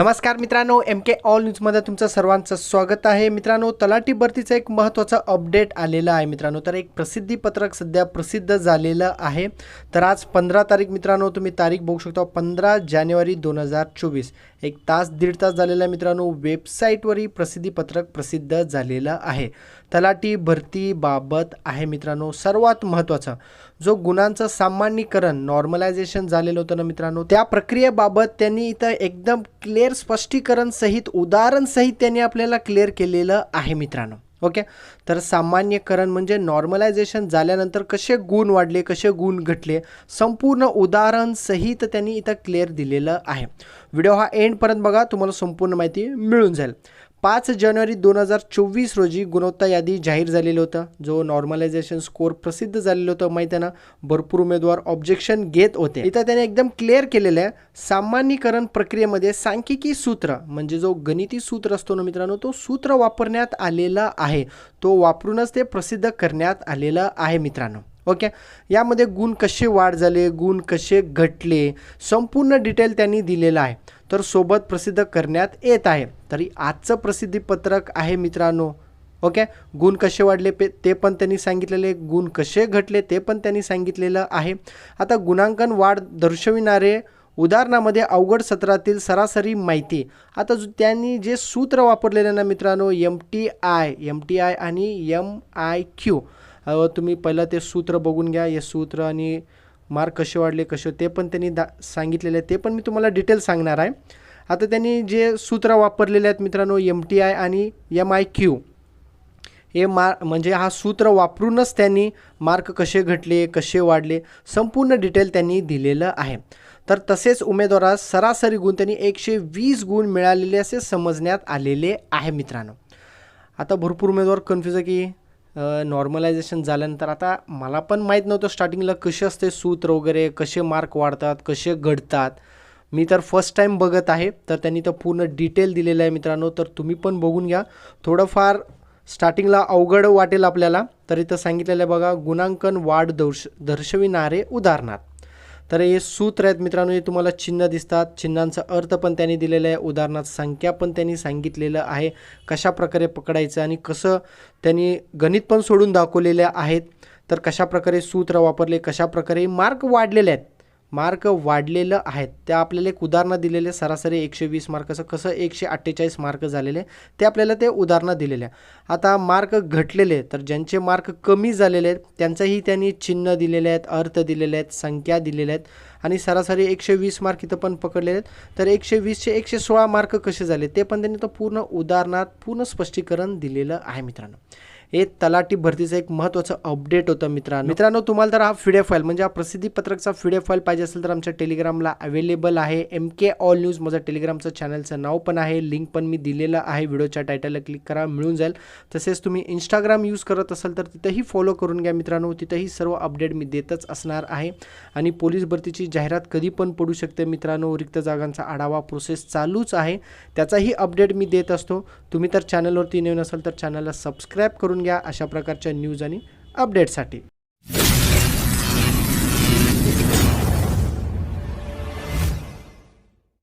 नमस्कार मित्रांनो M K all न्यूजमध्ये तुमचं सर्वांचं स्वागत आहे. मित्रांनो तलाठी भरतीचं एक महत्त्वाचं अपडेट आलेलं आहे मित्रांनो. तर एक प्रसिद्धी पत्रक सध्या प्रसिद्ध झालेलं आहे. तर आज पंधरा तारीख मित्रांनो तुम्ही तारीख बघू शकता. पंधरा जानेवारी दोन हजार चोवीस. एक तास दीड तास झालेला आहे मित्रांनो. वेबसाईटवरही प्रसिद्धीपत्रक प्रसिद्ध झालेलं आहे. तलाठी भरतीबाबत आहे मित्रांनो सर्वात महत्त्वाचं. जो गुणांचं सामान्यीकरण नॉर्मलायझेशन झालेलं होतं ना मित्रांनो त्या प्रक्रियेबाबत त्यांनी इथं एकदम क्लिअर स्पष्टीकरण सहित उदाहरण सहित त्यांनी आपल्याला क्लिअर केलेलं आहे मित्रांनो. ओके तर सामान्यकरण म्हणजे नॉर्मलायझेशन झाल्यानंतर कसे गुण वाढले कसे गुण घटले संपूर्ण उदाहरण सहित त्यांनी इथं क्लिअर दिलेलं आहे. व्हिडिओ हा एंडपर्यंत बघा तुम्हाला संपूर्ण माहिती मिळून जाईल. पाच जानेवारी दोन हजार चोवीस रोजी गुणवत्ता यादी जाहीर झालेलं होतं. जो नॉर्मलायझेशन स्कोर प्रसिद्ध झालेलं होतं माहिती आहे ना? भरपूर उमेदवार ऑब्जेक्शन घेत होते. इथं त्याने एकदम क्लिअर केलेलं आहे. सामान्यीकरण प्रक्रियेमध्ये सांख्यिकी सूत्र म्हणजे जो गणिती सूत्र असतो ना मित्रांनो तो सूत्र वापरण्यात आलेला आहे. तो वापरूनच ते प्रसिद्ध करण्यात आलेलं आहे मित्रांनो. ओके? यामध्ये गुण कसे वाढ झाले गुण कसे घटले संपूर्ण डिटेल त्यांनी दिलेलं आहे. तर सोबत प्रसिद्ध करण्यात येत आहे. तरी आजचं प्रसिद्धीपत्रक आहे मित्रांनो ओके? गुण कसे वाढले पे ते पण त्यांनी सांगितलेले गुण कसे घटले ते पण त्यांनी सांगितलेलं आहे. आता गुणांकन वाढ दर्शविणारे उदाहरणामध्ये अवघड सत्रातील सरासरी माहिती. आता जो त्यांनी जे सूत्र वापरलेलं ना मित्रांनो M T I M T I आणि एम आय क्यू तुम्ही पहिलं ते सूत्र बघून घ्या. हे सूत्र आणि मार्क कसे वाढले कसे ते पण त्यांनी दा सांगितलेले आहे ते पण मी तुम्हाला डिटेल सांगणार आहे. आता त्यांनी जे सूत्र वापरलेले आहेत मित्रांनो एम टी आय आणि एम आय क्यू हे मार म्हणजे हा सूत्र वापरूनच त्यांनी मार्क कसे घटले कसे वाढले संपूर्ण डिटेल त्यांनी दिलेलं आहे. तर तसेच उमेदवारास सरासरी गुण त्यांनी एकशे वीस गुण मिळालेले असे समजण्यात आलेले आहे मित्रांनो. आता भरपूर उमेदवार कन्फ्यूज आहे की नॉर्मलायझेशन झाल्यानंतर आता मला पण माहीत नव्हतं स्टार्टिंगला कसे असते सूत्र वगैरे कसे मार्क वाढतात कसे घडतात. मी तर फर्स्ट टाईम बघत आहे तर त्यांनी तर पूर्ण डिटेल दिलेलं आहे मित्रांनो तर तुम्ही पण बघून घ्या. थोडंफार स्टार्टिंगला अवघड वाटेल आपल्याला तर इथं सांगितलेलं आहे बघा गुणांकन वाढ दर्श दर्शविणारे उदाहरणार्थ तर हे सूत्र आहेत मित्रांनो हे तुम्हाला चिन्ह दिसतात. चिन्हांचा अर्थ पण त्यांनी दिलेला आहे. उदाहरणार्थ संख्या पण त्यांनी सांगितलेलं आहे. कशा प्रकारे पकडायचं आणि कसं त्यांनी गणित पण सोडून दाखवलेले आहेत. तर कशा प्रकारे सूत्र वापरले कशाप्रकारे मार्क वाढलेले आहेत. मार्क वाढलेलं आहेत. त्या आपल्याला एक उदाहरणं दिलेले सरासरी एकशे वीस मार्काचं कसं एकशे अठ्ठेचाळीस मार्क झालेले ते आपल्याला ते उदाहरणं दिलेले. आता मार्क घटलेले तर ज्यांचे मार्क कमी झालेले आहेत त्यांचंही त्यांनी चिन्ह दिलेले आहेत अर्थ दिलेले आहेत संख्या दिलेल्या आहेत. आणि सरासरी एकशे वीस मार्क इथं पण पकडलेले आहेत. तर एकशे वीसचे एकशे सोळा मार्क कसे झाले ते पण त्यांनी तो पूर्ण उदाहरणात पूर्ण स्पष्टीकरण दिलेलं आहे मित्रांनो. हे तलाठी भरतीचं एक महत्त्वाचं अपडेट होतं मित्रांनो. मित्रांनो तुम्हाला तर हा फिडे फाईल म्हणजे हा प्रसिद्धीपत्रकचा फिडे फाईल पाहिजे असेल तर आमच्या टेलिग्रामला अवेलेबल आहे. एम के ऑल न्यूज माझं टेलिग्रामचं चॅनलचं नाव पण आहे. लिंक पण मी दिलेलं आहे. व्हिडिओच्या टायटलला क्लिक करा मिळून जाईल. तसेच तुम्ही इंस्टाग्राम यूज करत असाल तर तिथंही फॉलो करून घ्या मित्रांनो. तिथंही सर्व अपडेट मी देतच असणार आहे. आणि पोलीस भरतीची जाहिरात कधी पण पडू शकते मित्रांनो. रिक्त जागांचा आढावा प्रोसेस चालूच आहे. त्याचाही अपडेट मी देत असतो. तुम्ही तर चॅनलवरती नवीन असाल तर चॅनलला सबस्क्राईब जाणून घ्या अशा प्रकारच्या न्यूज आणि अपडेटसाठी